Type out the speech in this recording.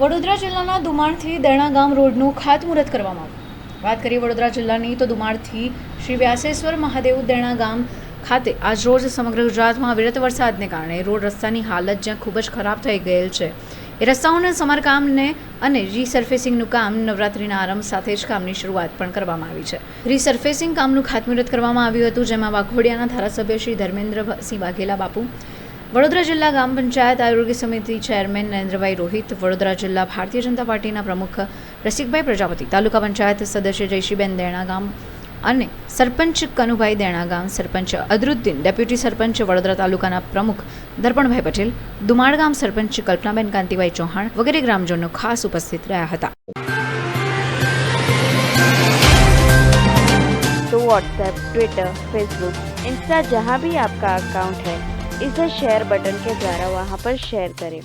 વડોદરા જિલ્લાના દુમાણથી દરણા ગામ રોડનું ખાતમુહૂર્ત કરવામાં આવ્યું. વાત કરીએ વડોદરા જિલ્લાની, તો દુમાણથી શ્રી વ્યાસેશ્વર મહાદેવ દરણા ગામ ખાતે આજ રોજ સમગ્ર ગુજરાતમાં અવિરત વરસાદને કારણે રોડ રસ્તાની હાલત જ્યાં ખૂબ જ ખરાબ થઈ ગયેલ છે. એ રસ્તાઓના સમારકામને અને રીસર્ફેસિંગનું કામ નવરાત્રિના આરંભ સાથે જ કામની શરૂઆત પણ કરવામાં આવી છે. રીસર્ફેસિંગ કામનું ખાતમુહૂર્ત કરવામાં આવ્યું હતું, જેમાં વાઘોડિયાના ધારાસભ્ય શ્રી ધર્મેન્દ્રસિંહ વાઘેલા બાપુ વડોદરા જિલ્લા ગ્રામ પંચાયત આરોગ્ય સમિતિ ચેરમેન નરેન્દ્રભાઈ રોહિત વડોદરા જિલ્લા ભારતીય જનતા પાર્ટીના પ્રમુખ રસિકભાઈ પ્રજાપતિ તાલુકા પંચાયત સદસ્ય જયશ્રીબેન દેણા ગામ અને સરપંચ કનુભાઈ દેણા ગામ સરપંચ અદરુદ્દીન ડેપ્યુટી સરપંચ વડોદરા તાલુકાના પ્રમુખ દર્પણભાઈ પટેલ દુમાળ ગામ સરપંચ કલ્પનાબેન કાંતિભાઈ ચૌહાણ વગેરે ગ્રામજનો ખાસ ઉપસ્થિત રહ્યા હતા तो व्हाट्सएप ट्विटर फेसबुक इंस्टा जहाँ भी आपका अकाउंट है इसे शेयर बटन के द्वारा वहाँ पर शेयर करें